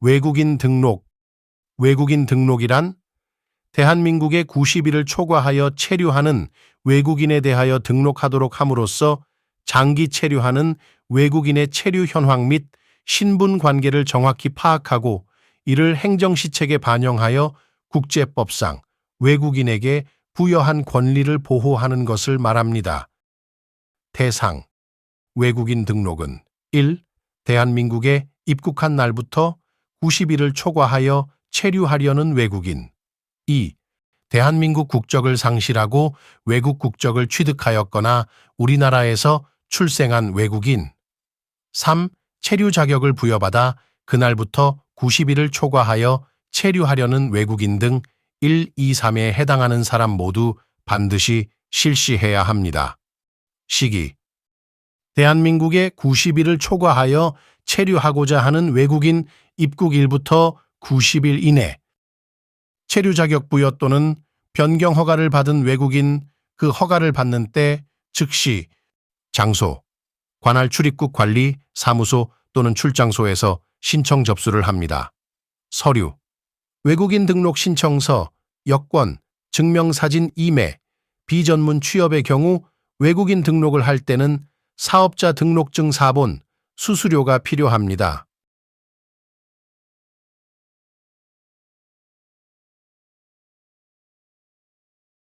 외국인 등록. 외국인 등록이란 대한민국에 90일을 초과하여 체류하는 외국인에 대하여 등록하도록 함으로써 장기 체류하는 외국인의 체류 현황 및 신분 관계를 정확히 파악하고 이를 행정시책에 반영하여 국제법상 외국인에게 부여한 권리를 보호하는 것을 말합니다. 대상 외국인 등록은 1. 대한민국에 입국한 날부터 90일을 초과하여 체류하려는 외국인 2. 대한민국 국적을 상실하고 외국 국적을 취득하였거나 우리나라에서 출생한 외국인 3. 체류 자격을 부여받아 그날부터 90일을 초과하여 체류하려는 외국인 등 1, 2, 3에 해당하는 사람 모두 반드시 실시해야 합니다. 시기 대한민국에 90일을 초과하여 체류하고자 하는 외국인 입국일부터 90일 이내 체류 자격 부여 또는 변경 허가를 받은 외국인 그 허가를 받는 때 즉시 장소, 관할 출입국 관리 사무소 또는 출장소에서 신청 접수를 합니다. 서류, 외국인 등록 신청서, 여권, 증명사진 이매, 비전문 취업의 경우 외국인 등록을 할 때는 사업자 등록증 사본, 수수료가 필요합니다.